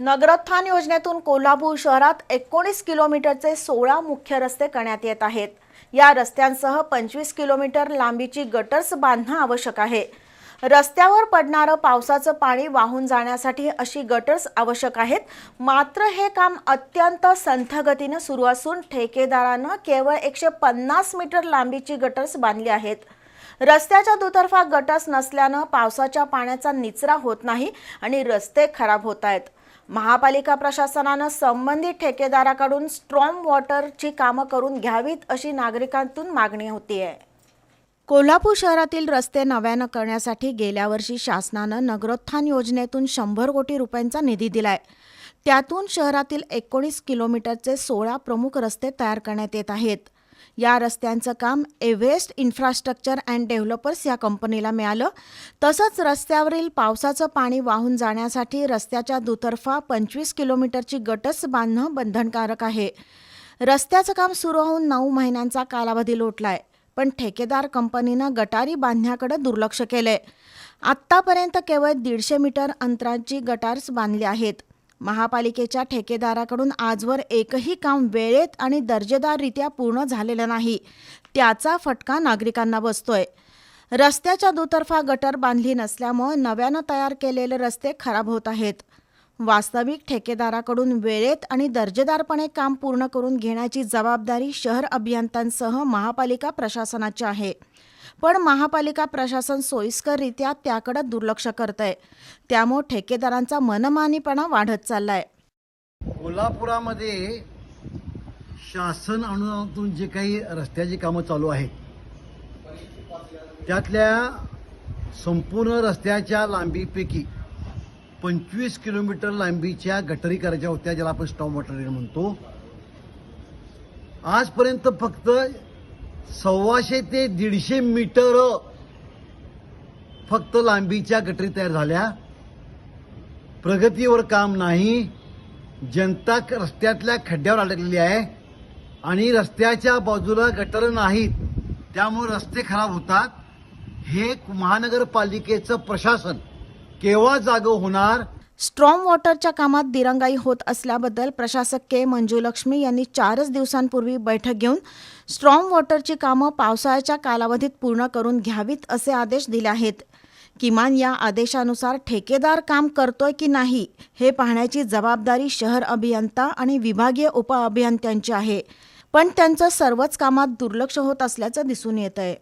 नगरोत्थान योजनेतून कोल्हापूर शहरात एकोणीस किलोमीटरचे सोळा मुख्य रस्ते करण्यात येत आहेत. या रस्त्यांसह पंचवीस किलोमीटर लांबीची गटर्स बांधणं आवश्यक आहे. रस्त्यावर पडणारं पावसाचं पाणी वाहून जाण्यासाठी अशी गटर्स आवश्यक आहेत. मात्र हे काम अत्यंत संथगतीनं सुरू असून ठेकेदारानं केवळ एकशे पन्नास मीटर लांबीची गटर्स बांधली आहेत. रस्त्याच्या दुतर्फा गटर्स नसल्यानं पावसाच्या पाण्याचा निचरा होत नाही आणि रस्ते खराब होत आहेत. महापालिका प्रशासनानं संबंधित ठेकेदाराकडून स्ट्रॉम वॉटरची कामं करून घ्यावीत अशी नागरिकांतून मागणी होतीये. कोल्हापूर शहरातील रस्ते नव्यानं करण्यासाठी गेल्या वर्षी शासनानं नगरोत्थान योजनेतून शंभर कोटी रुपयांचा निधी दिलाय. त्यातून शहरातील एकोणीस किलोमीटरचे सोळा प्रमुख रस्ते तयार करण्यात येत आहेत. या रस्त्यांचं काम एव्हरेस्ट इन्फ्रास्ट्रक्चर अँड डेव्हलपर्स या कंपनीला मिळालं. तसंच रस्त्यावरील पावसाचं पाणी वाहून जाण्यासाठी रस्त्याच्या दुतर्फा पंचवीस किलोमीटरची गटस बांधणं बंधनकारक आहे. रस्त्याचं काम सुरू होऊन नऊ महिन्यांचा कालावधी लोटलाय पण ठेकेदार कंपनीनं गटारी बांधण्याकडे दुर्लक्ष केलंय. आत्तापर्यंत केवळ दीडशे मीटर अंतराची गटार्स बांधली आहेत. महापालिकेच्या ठेकेदाराकडून आजवर एकही काम वेळेत आणि दर्जेदाररित्या पूर्ण झालेलं नाही. त्याचा फटका नागरिकांना बसतोय. रस्त्याच्या दुतर्फा गटर बांधली नसल्यामुळे नव्यानं तयार केलेले रस्ते खराब होत आहेत. वास्तविक ठेकेदाराकडून वेळेत आणि दर्जेदारपणे काम पूर्ण करून घेण्याची जबाबदारी शहर अभियंत्यांसह महापालिका प्रशासनाची आहे. पण महापालिका प्रशासन सोयीस्कररित्या त्याकडे दुर्लक्ष करत आहे त्यामुळे ठेकेदारांचा मनमानीपणा वाढत चाललाय. कोल्हापुरामध्ये शासन अनुदानातून जे काही रस्त्याची कामं चालू आहेत त्यातल्या संपूर्ण रस्त्याच्या लांबीपैकी पंचवीस किलोमीटर लांबीच्या गटरी करायच्या होत्या ज्याला आपण स्टॉप वॉटर म्हणतो. आजपर्यंत फक्त सव्वाशे ते दीडशे मीटर फक्त लांबीच्या गटरी तयार झाल्या. प्रगतीवर काम नाही. जनता रस्त्यातल्या खड्ड्यावर अडकलेली आहे. आणि रस्त्याच्या बाजूला गटर नाहीत. त्यामुळे रस्ते खराब होतात. हे महानगरपालिकेचं प्रशासन केव्हा जागं होणार? स्ट्रॉम वॉटरच्या कामात दिरंगाई होत असल्याबद्दल प्रशासक के. मंजुलक्ष्मी यांनी चारच दिवसांपूर्वी बैठक घेऊन स्ट्रॉम वॉटरची कामं पावसाळ्याच्या कालावधीत पूर्ण करून घ्यावीत असे आदेश दिले आहेत. किमान या आदेशानुसार ठेकेदार काम करतोय की नाही हे पाहण्याची जबाबदारी शहर अभियंता आणि विभागीय उपअभियंत्यांची आहे. पण त्यांचं सर्वच कामात दुर्लक्ष होत असल्याचं दिसून येत आहे